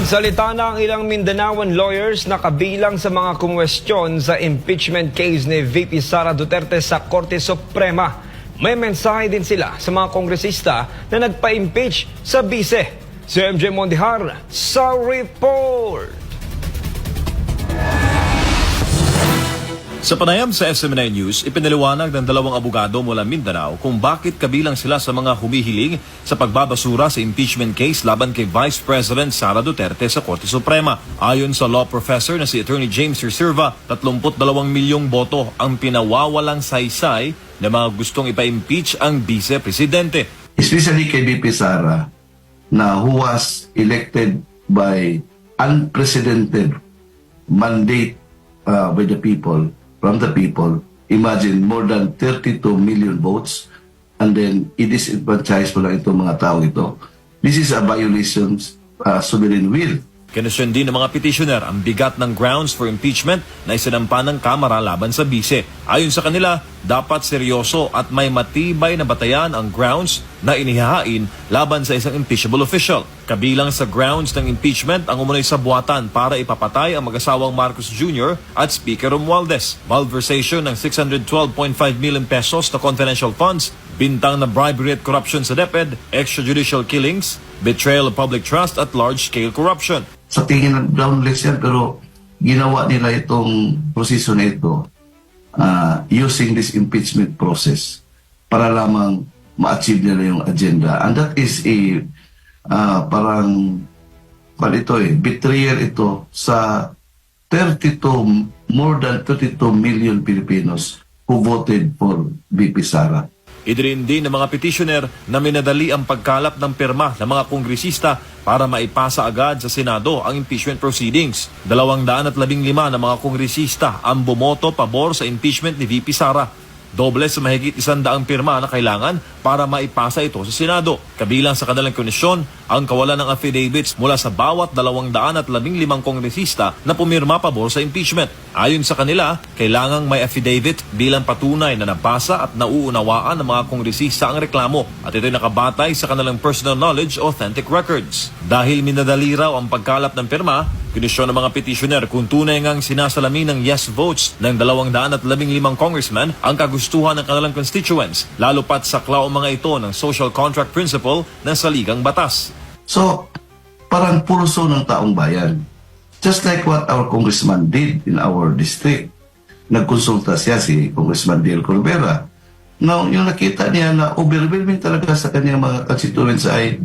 Nagsalita na ang ilang Mindanaoan lawyers na kabilang sa mga kumwestiyon sa impeachment case ni VP Sara Duterte sa Korte Suprema. May mensahe din sila sa mga kongresista na nagpa-impeach sa bise. Si MJ Mondihar sa report. Sa panayam sa SMNI News, ipinaliwanag ng dalawang abogado mula Mindanao kung bakit kabilang sila sa mga humihiling sa pagbabasura sa impeachment case laban kay Vice President Sara Duterte sa Korte Suprema. Ayon sa law professor na si Attorney James Reserva, 32 milyong boto ang pinawawalang saysay na mga gustong ipa-impeach ang vice-presidente. especially kay BP Sara na who was elected by unprecedented mandate uh, by the people, from the people. Imagine, more than 32 million votes and then i-disenfranchise mo lang itong mga tao ito. This is a violation uh, sovereign will. Kinusyon din ng mga petitioner ang bigat ng grounds for impeachment na isinampa ng Kamara laban sa bise. Ayon sa kanila, dapat seryoso at may matibay na batayan ang grounds na inihahain laban sa isang impeachable official. Kabilang sa grounds ng impeachment ang umunoy sa buwatan para ipapatay ang mag-asawang Marcos Jr. at Speaker Romualdez. Malversation ng 612.5 million pesos na confidential funds, bintang na bribery at corruption sa DepEd, extrajudicial killings, betrayal of public trust at large-scale corruption. Sa tingin ng groundless yan, pero ginawa nila itong proseso na ito uh, using this impeachment process para lamang ma-achieve nila yung agenda. And that is a uh, parang pan ito eh, betrayal ito sa 32, more than 32 million Filipinos who voted for BP Sara. Idrin din ng mga petitioner na minadali ang pagkalap ng pirma ng mga kongresista para maipasa agad sa Senado ang impeachment proceedings. Dalawang daan at labing lima ng mga kongresista ang bumoto pabor sa impeachment ni VP Sara. Doble sa mahigit isang daang pirma na kailangan para maipasa ito sa Senado. Kabilang sa kanilang komisyon ang kawalan ng affidavits mula sa bawat dalawang daan at labing limang kongresista na pumirma pabor sa impeachment. Ayon sa kanila, kailangang may affidavit bilang patunay na nabasa at nauunawaan ng mga kongresista ang reklamo at ito'y nakabatay sa kanilang personal knowledge authentic records. Dahil minadali raw ang pagkalap ng pirma, Kinisyon ng mga petitioner kung tunay ngang sinasalamin ng yes votes ng dalawang daan at labing limang congressman ang kagustuhan ng kanilang constituents, lalo pat sakla ang mga ito ng social contract principle ng saligang batas. So, parang pulso ng taong bayan. Just like what our congressman did in our district. Nagkonsulta siya si Congressman Dale Corbera. Now, yung nakita niya na overwhelming talaga sa kanyang mga constituents ay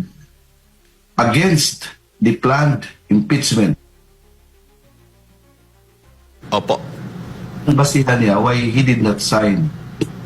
against the planned impeachment. Opo. Ang basihan niya why he did not sign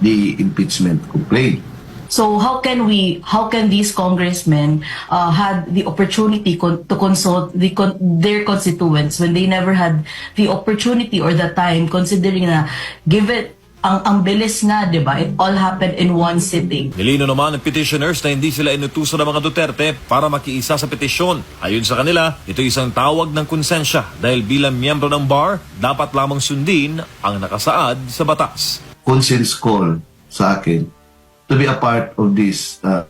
the impeachment complaint. So how can we, how can these congressmen uh, had the opportunity con- to consult the con- their constituents when they never had the opportunity or the time, considering na given ang ang bilis nga, 'di ba? It all happened in one sitting. Nilino naman ng petitioners na hindi sila inutusan ng mga Duterte para makiisa sa petisyon. Ayon sa kanila, ito isang tawag ng konsensya dahil bilang miyembro ng bar, dapat lamang sundin ang nakasaad sa batas. conscience call sa akin to be a part of this uh,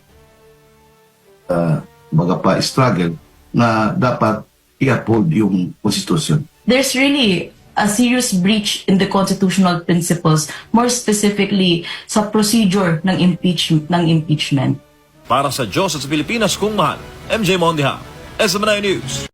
uh, baga pa struggle na dapat i-uphold yung constitution. There's really a serious breach in the constitutional principles, more specifically sa procedure ng impeach ng impeachment. Para sa Diyos at sa Pilipinas kung mahal, MJ Mondiha, SMNI News.